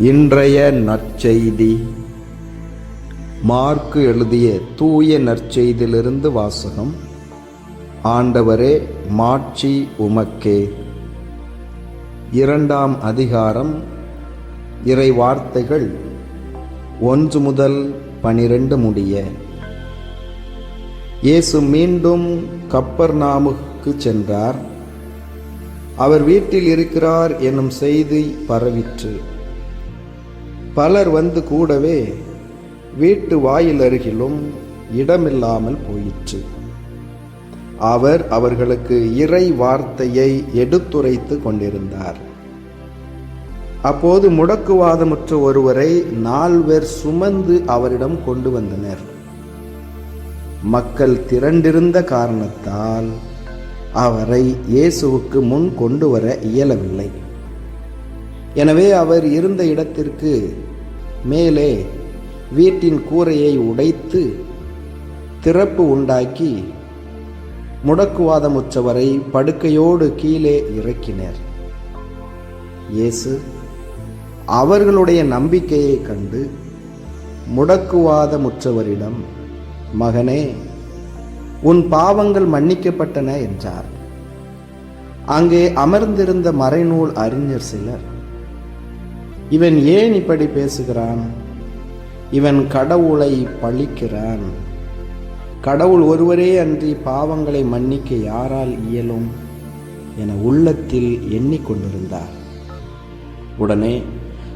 இன்றைய நற்செய்தி. மார்க்கு எழுதிய தூய நற்செய்தியிலிருந்து வாசகம். ஆண்டவரே மாட்சி உமக்கே. இரண்டாம் அதிகாரம் இறை வார்த்தைகள் ஒன்று முதல் பனிரெண்டு முடிய. இயேசு மீண்டும் கப்பர்நாமுக்கு சென்றார். அவர் வீட்டில் இருக்கிறார் என்னும் செய்தி பரவிற்று. பலர் வந்து கூடவே வீட்டு வாயில் அருகிலும் இடமில்லாமல் போயிற்று. அவர் அவர்களுக்கு இறை வார்த்தையை எடுத்துரைத்து கொண்டிருந்தார். அப்போது முடக்குவாதமுற்ற ஒருவரை நால்வர் சுமந்து அவரிடம் கொண்டு வந்தனர். மக்கள் திரண்டிருந்த காரணத்தால் அவரை இயேசுவுக்கு முன் கொண்டு வர இயலவில்லை. எனவே அவர் இருந்த இடத்திற்கு மேலே வீட்டின் கூரையை உடைத்து திறப்பு உண்டாக்கி முடக்குவாதமுற்றவரை படுக்கையோடு கீழே இறக்கினர். இயேசு அவர்களுடைய நம்பிக்கையை கண்டு முடக்குவாதமுற்றவரிடம் மகனே உன் பாவங்கள் மன்னிக்கப்பட்டன என்றார். அங்கே அமர்ந்திருந்த மறைநூல் அறிஞர் சிலர் இவன் ஏன் இப்படி பேசுகிறான்? இவன் கடவுளை பழிக்கிறான். கடவுள் ஒருவரே அன்றி பாவங்களை மன்னிக்க யாரால் இயலும்? என உள்ளத்தில் எண்ணிக்கொண்டிருந்தார். உடனே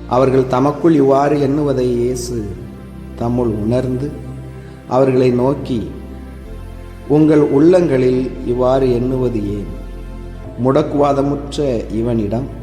அவர்கள் தமக்குள் இவ்வாறு எண்ணுவதை இயேசு தம்முள் உணர்ந்து அவர்களை நோக்கி உங்கள் உள்ளங்களில் இவ்வாறு எண்ணுவது ஏன்? முடக்குவாதமுற்ற இவனிடம்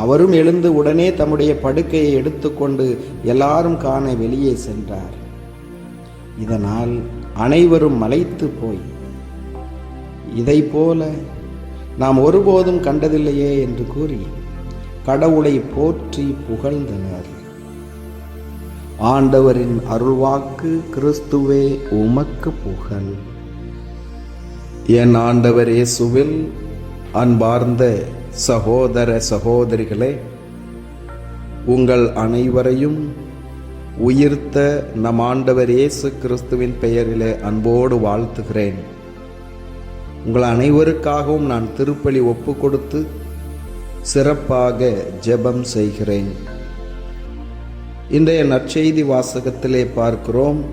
அவரும் எழுந்து உடனே தம்முடைய படுக்கையை எடுத்துக்கொண்டு எல்லாரும் காண வெளியே சென்றார். இதனால் அனைவரும் மலைத்து போய் இதை போல நாம் ஒருபோதும் கண்டதில்லையே என்று கூறி கடவுளை போற்றி புகழ்ந்தனர். ஆண்டவரின் அருள்வாக்கு கிறிஸ்துவே உமக்கு புகழ். என் ஆண்டவர் இயேசுவில் அன்பார்ந்த சகோதர சகோதரிகளே உங்கள் அனைவரையும் உயிர்த்த நம் ஆண்டவர் இயேசு கிறிஸ்துவின் பெயரிலே அன்போடு வாழ்த்துகிறேன். உங்கள் அனைவருக்காகவும் நான் திருப்பலி ஒப்பு கொடுத்து சிறப்பாக ஜெபம் செய்கிறேன். இன்றைய நற்செய்தி வாசகத்திலே பார்க்கிறோம்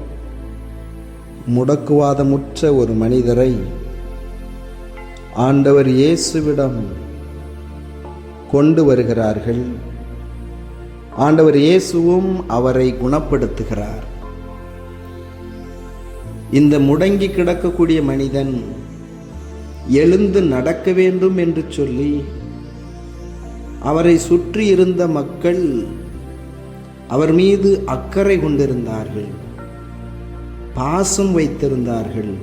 முடக்குவாதமுற்ற ஒரு மனிதரை ஆண்டவர் இயேசுவிடம் கொண்டு வருகிறார்கள். ஆண்டவர் இயேசுவும் அவரை குணப்படுத்துகிறார். இந்த முடங்கி கிடக்கக்கூடிய மனிதன் எழுந்து நடக்க வேண்டும் என்று சொல்லி அவரை சுற்றி இருந்த மக்கள் அவர் மீது அக்கறை கொண்டிருந்தார்கள். பாசம் வைத்திருந்தார்கள்.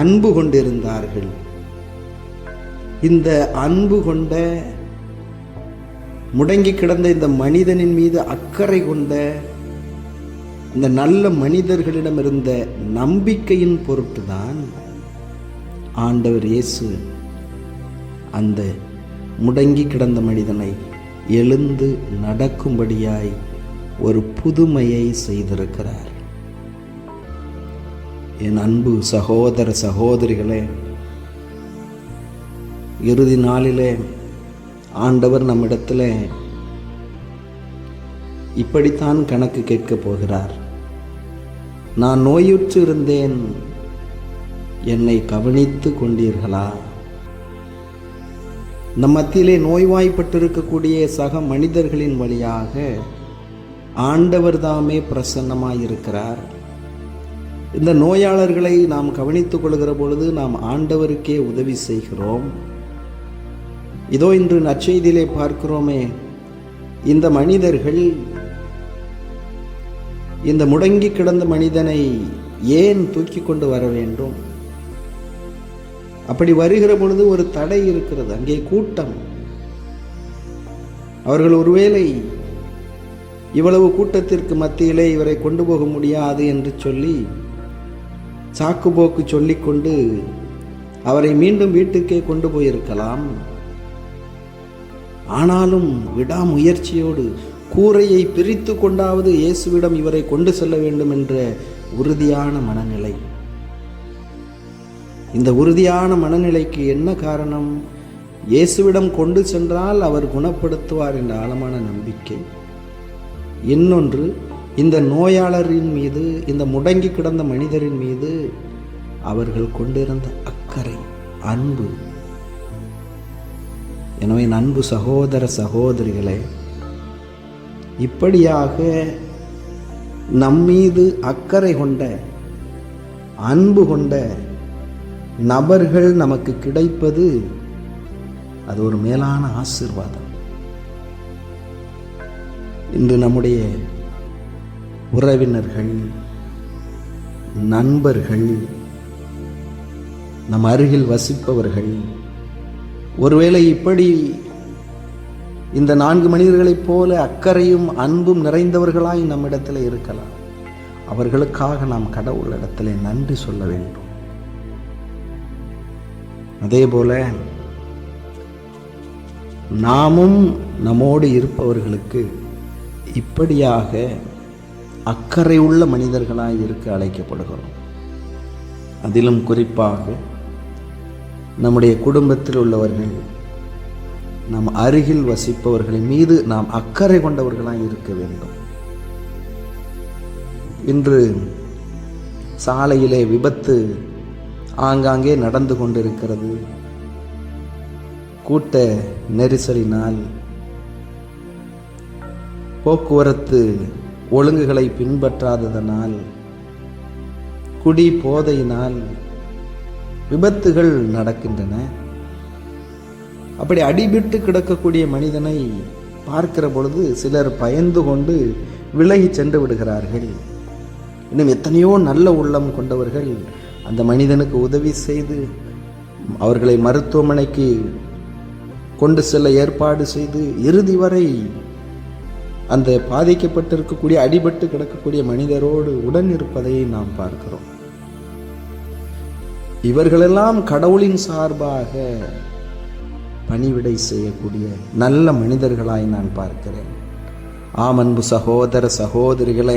அன்பு கொண்டிருந்தார்கள். இந்த அன்பு கொண்ட முடங்கி கிடந்த இந்த மனிதனின் மீது அக்கறை கொண்ட இந்த நல்ல மனிதர்களிடம் இருந்த நம்பிக்கையின் பொருட்டுதான் ஆண்டவர் இயேசு அந்த முடங்கி கிடந்த மனிதனை எழுந்து நடக்கும்படியாய் ஒரு புதுமையை செய்திருக்கிறார். என் அன்பு சகோதர சகோதரிகளே இறுதி நாளிலே ஆண்டவர் நம்மிடத்தில் இப்படித்தான் கணக்கு கேட்கப் போகிறார். நான் நோயுற்று இருந்தேன் என்னை கவனித்து கொண்டீர்களா? நம் மத்தியிலே நோய்வாய்ப்பட்டிருக்கக்கூடிய சக மனிதர்களின் வழியாக ஆண்டவர் தாமே பிரசன்னமாயிருக்கிறார். இந்த நோயாளர்களை நாம் கவனித்துக் கொள்கிற பொழுது நாம் ஆண்டவருக்கே உதவி செய்கிறோம். இதோ இன்று நற்செய்தியிலே பார்க்கிறோமே இந்த மனிதர்கள் இந்த முடங்கி கிடந்த மனிதனை ஏன் தூக்கி கொண்டு வர வேண்டும்? அப்படி வருகிற பொழுது ஒரு தடை இருக்கிறது அங்கே கூட்டம். அவர்கள் ஒருவேளை இவ்வளவு கூட்டத்திற்கு மத்தியிலே இவரை கொண்டு போக முடியாது என்று சொல்லி சாக்குப்போக்கு சொல்லிக்கொண்டு அவரை மீண்டும் வீட்டுக்கே கொண்டு போயிருக்கலாம். ஆனாலும் விடாமுயற்சியோடு கூரையை பிரித்து கொண்டாவது இயேசுவிடம் இவரை கொண்டு செல்ல வேண்டும் என்ற உறுதியான மனநிலை. இந்த உறுதியான மனநிலைக்கு என்ன காரணம்? இயேசுவிடம் கொண்டு சென்றால் அவர் குணப்படுத்துவார் என்ற ஆழமான நம்பிக்கை. இன்னொன்று இந்த நோயாளரின் மீது இந்த முடங்கி கிடந்த மனிதரின் மீது அவர்கள் கொண்டிருந்த அக்கறை அன்பு எனவே அன்பு சகோதர சகோதரிகளே இப்படியாக நம்மீது அக்கறை கொண்ட அன்பு கொண்ட நபர்கள் நமக்கு கிடைப்பது அது ஒரு மேலான ஆசீர்வாதம். இன்று நம்முடைய உறவினர்கள் நண்பர்கள் நம் அருகில் வசிப்பவர்கள் ஒருவேளை இப்படி இந்த நான்கு மனிதர்களைப் போல அக்கறையும் அன்பும் நிறைந்தவர்களாய் நம்மிடத்தில் இருக்கலாம். அவர்களுக்காக நாம் கடவுளிடத்தில் நன்றி சொல்ல வேண்டும். அதே போல நாமும் நம்மோடு இருப்பவர்களுக்கு இப்படியாக அக்கறை உள்ள மனிதர்களாய் இருக்க அழைக்கப்படுகிறோம். அதிலும் குறிப்பாக நம்முடைய குடும்பத்தில் உள்ளவர்கள் நம் அருகில் வசிப்பவர்களின் மீது நாம் அக்கறை கொண்டவர்களாக இருக்க வேண்டும். இன்று சாலையிலே விபத்து ஆங்காங்கே நடந்து கொண்டிருக்கிறது. கூட்ட நெரிசலினால் போக்குவரத்து ஒழுங்குகளை பின்பற்றாததனால் குடி போதையினால் விபத்துகள் நடக்கின்றன. அப்படி அடிபட்டு கிடக்கக்கூடிய மனிதனை பார்க்கிற பொழுது சிலர் பயந்து கொண்டு விலகி சென்று விடுகிறார்கள். இன்னும் எத்தனையோ நல்ல உள்ளம் கொண்டவர்கள் அந்த மனிதனுக்கு உதவி செய்து அவர்களை மருத்துவமனைக்கு கொண்டு செல்ல ஏற்பாடு செய்து இறுதி வரை அந்த பாதிக்கப்பட்டிருக்கக்கூடிய அடிபட்டு கிடக்கக்கூடிய மனிதரோடு உடன் இருப்பதை நாம் பார்க்கிறோம். இவர்களெல்லாம் கடவுளின் சார்பாக பணிவிடை செய்யக்கூடிய நல்ல மனிதர்களாய் நான் பார்க்கிறேன். ஆம் அன்பு சகோதர சகோதரிகளே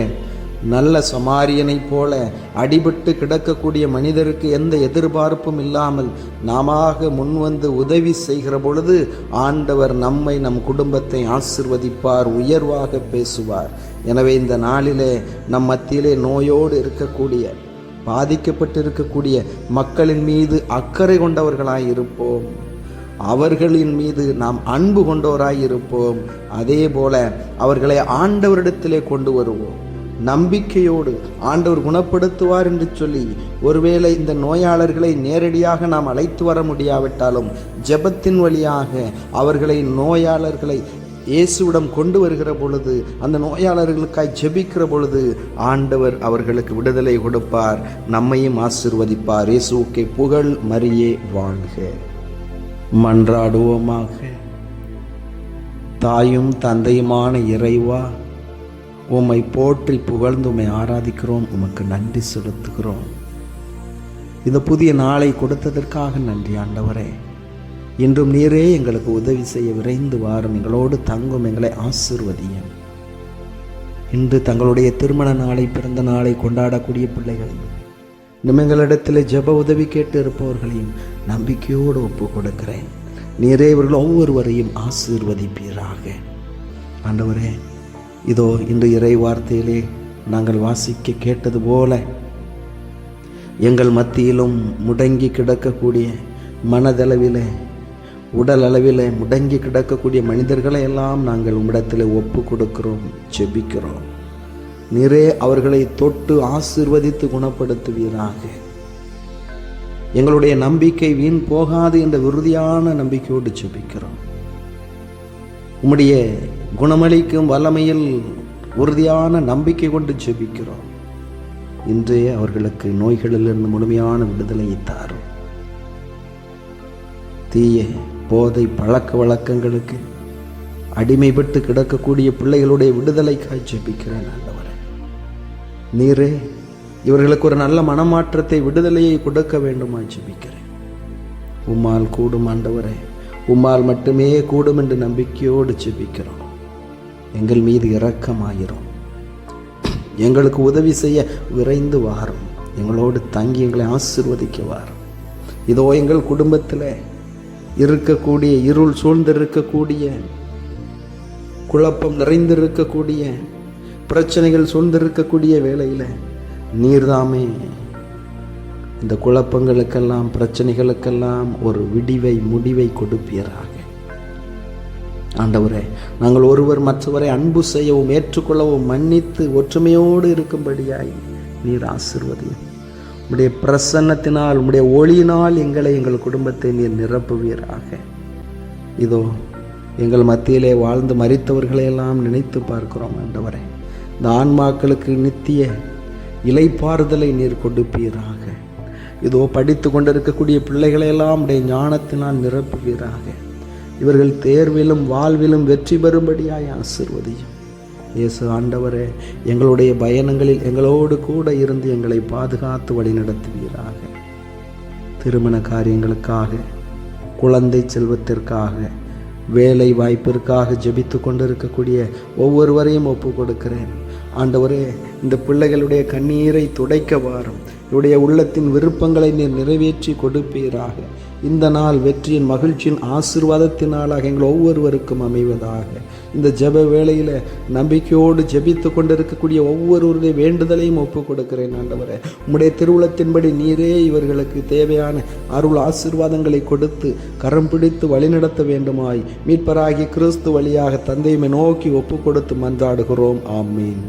நல்ல சமாரியனைப் போல அடிபட்டு கிடக்கக்கூடிய மனிதருக்கு எந்த எதிர்பார்ப்பும் இல்லாமல் நாம முன்வந்து உதவி செய்கிற பொழுது ஆண்டவர் நம்மை நம் குடும்பத்தை ஆசிர்வதிப்பார் உயர்வாக பேசுவார். எனவே இந்த நாளிலே நம் மத்தியிலே நோயோடு இருக்கக்கூடிய பாதிக்கப்பட்டிருக்கக்கூடிய மக்களின் மீது அக்கறை கொண்டவர்களாய் இருப்போம். அவர்களின் மீது நாம் அன்பு கொண்டவராய் இருப்போம். அதே போல அவர்களை ஆண்டவரிடத்திலே கொண்டு வருவோம். நம்பிக்கையோடு ஆண்டவர் குணப்படுத்துவார் என்று சொல்லி ஒருவேளை இந்த நோயாளர்களை நேரடியாக நாம் அழைத்து வர முடியாவிட்டாலும் ஜெபத்தின் வழியாக அவர்களை நோயாளர்களை இயேசுவிடம் கொண்டு வருகிற பொழுது அந்த நோயாளர்களுக்காய் ஜெபிக்கிற பொழுது ஆண்டவர் அவர்களுக்கு விடுதலை கொடுப்பார் நம்மையும் ஆசிர்வதிப்பார். இயேசுக்கே புகழ் மரியே வாழ்க. மன்றாடுவோமாக. தாயும் தந்தையுமான இறைவா உம்மை போற்றி புகழ்ந்து உம்மை ஆராதிக்கிறோம். உமக்கு நன்றி செலுத்துகிறோம். இந்த புதிய நாளை கொடுத்ததற்காக நன்றி ஆண்டவரே. இன்றும் நீரே எங்களுக்கு உதவி செய்ய விரைந்து வாரும். எங்களோடு தங்கும் எங்களை ஆசிர்வதியும். இன்று தங்களுடைய திருமண நாளை பிறந்த நாளை கொண்டாடக்கூடிய பிள்ளைகளையும் இன்னும் எங்களிடத்தில் ஜெப உதவி கேட்டு இருப்பவர்களையும் நம்பிக்கையோடு ஒப்பு கொடுக்கிறேன் நீரே இவர்கள் ஒவ்வொருவரையும் ஆசீர்வதிப்பீராக. ஆண்டவரே இதோ இன்று இறை வார்த்தையிலே நாங்கள் வாசிக்க கேட்டது போல எங்கள் மத்தியிலும் முடங்கி கிடக்கக்கூடிய மனதளவிலே உடல் அளவில் முடங்கி கிடக்கக்கூடிய மனிதர்களை எல்லாம் நாங்கள் உம்மிடத்தில் ஒப்பு கொடுக்கிறோம் ஜெபிக்கிறோம். நிறைய அவர்களை தொட்டு ஆசிர்வதித்து குணப்படுத்துவீராக. எங்களுடைய நம்பிக்கை வீண் போகாது என்ற உறுதியான நம்பிக்கையோடு ஜெபிக்கிறோம். உம்முடைய குணமளிக்கும் வல்லமையில் உறுதியான நம்பிக்கை கொண்டு ஜெபிக்கிறோம். இன்றைய அவர்களுக்கு நோய்களிலிருந்து முழுமையான விடுதலையை தாரும். தீய போதை பழக்க வழக்கங்களுக்கு அடிமைப்பட்டு கிடக்கக்கூடிய பிள்ளைகளுடைய விடுதலைக்காய் ஜெபிக்கிறேன் ஆண்டவரே. நீரே இவர்களுக்கு ஒரு நல்ல மனமாற்றத்தை விடுதலையை கொடுக்க வேண்டுமா ஜெபிக்கிறேன். உம்மால் கூடும் ஆண்டவரே உம்மால் மட்டுமே கூடும் என்று நம்பிக்கையோடு ஜெபிக்கிறோம். எங்கள் மீது இரக்கமாயிரும். எங்களுக்கு உதவி செய்ய விரைந்து வாரும். எங்களோடு தங்கி எங்களை ஆசிர்வதிக்க வாரும். இதோ எங்கள் குடும்பத்தில் இருக்கக்கூடிய இருள் சூழ்ந்திருக்கக்கூடிய குழப்பம் நிறைந்திருக்கக்கூடிய பிரச்சனைகள் சூழ்ந்திருக்கக்கூடிய வேலையில் நீர்தாமே. இந்த குழப்பங்களுக்கெல்லாம் பிரச்சனைகளுக்கெல்லாம் ஒரு விடிவை முடிவை கொடுப்பீராக. ஆண்டவரே நாங்கள் ஒருவர் மற்றவரை அன்பு செய்யவும் ஏற்றுக்கொள்ளவும் மன்னித்து ஒற்றுமையோடு இருக்கும்படியாய் நீர் ஆசிர்வதியும் உம்முடைய பிரசன்னத்தினால் உம்முடைய ஒளியினால் எங்களை எங்கள் குடும்பத்தை நீர் நிரப்புவீராக. இதோ எங்கள் மத்தியிலே வாழ்ந்து மறித்தவர்களையெல்லாம் நினைத்து பார்க்கிறோம் ஆண்டவரே. இந்த ஆன்மாக்களுக்கு நித்திய இலைப்பாறுதலை நீர் கொடுப்பீராக. இதோ படித்து கொண்டிருக்கக்கூடிய பிள்ளைகளையெல்லாம் உடைய ஞானத்தினால் நிரப்புவீராக. இவர்கள் தேர்விலும் வாழ்விலும் வெற்றி பெறும்படியாய் ஆசிர்வதியும். இயேசு ஆண்டவரே எங்களுடைய பயணங்களில் எங்களோடு கூட இருந்து எங்களை பாதுகாத்து வழிநடத்துவீராக. திருமண காரியங்களுக்காக குழந்தை செல்வத்திற்காக வேலை வாய்ப்பிற்காக ஜெபித்து கொண்டிருக்கக்கூடிய ஒவ்வொருவரையும் ஒப்பு கொடுக்கிறேன் ஆண்டவரே இந்த பிள்ளைகளுடைய கண்ணீரை துடைக்க வாரும். இவருடைய உள்ளத்தின் விருப்பங்களை நீர் நிறைவேற்றி கொடுப்பீராக. இந்த நாள் வெற்றியின் மகிழ்ச்சியின் ஆசீர்வாதத்தினாலாக எங்கள் ஒவ்வொருவருக்கும் அமைவதாக. இந்த ஜெப வேளையில் நம்பிக்கையோடு ஜபித்து கொண்டிருக்கக்கூடிய ஒவ்வொருவருடைய வேண்டுதலையும் ஒப்பு கொடுக்கிறேன் ஆண்டவரே. உம்முடைய திருவுளத்தின்படி நீரே இவர்களுக்கு தேவையான அருள் ஆசிர்வாதங்களை கொடுத்து கரம் பிடித்து வழிநடத்த வேண்டுமாய். மீட்பராகி கிறிஸ்து வழியாக தந்தையுமே நோக்கி ஒப்பு கொடுத்து மன்றாடுகிறோம். ஆமீன்.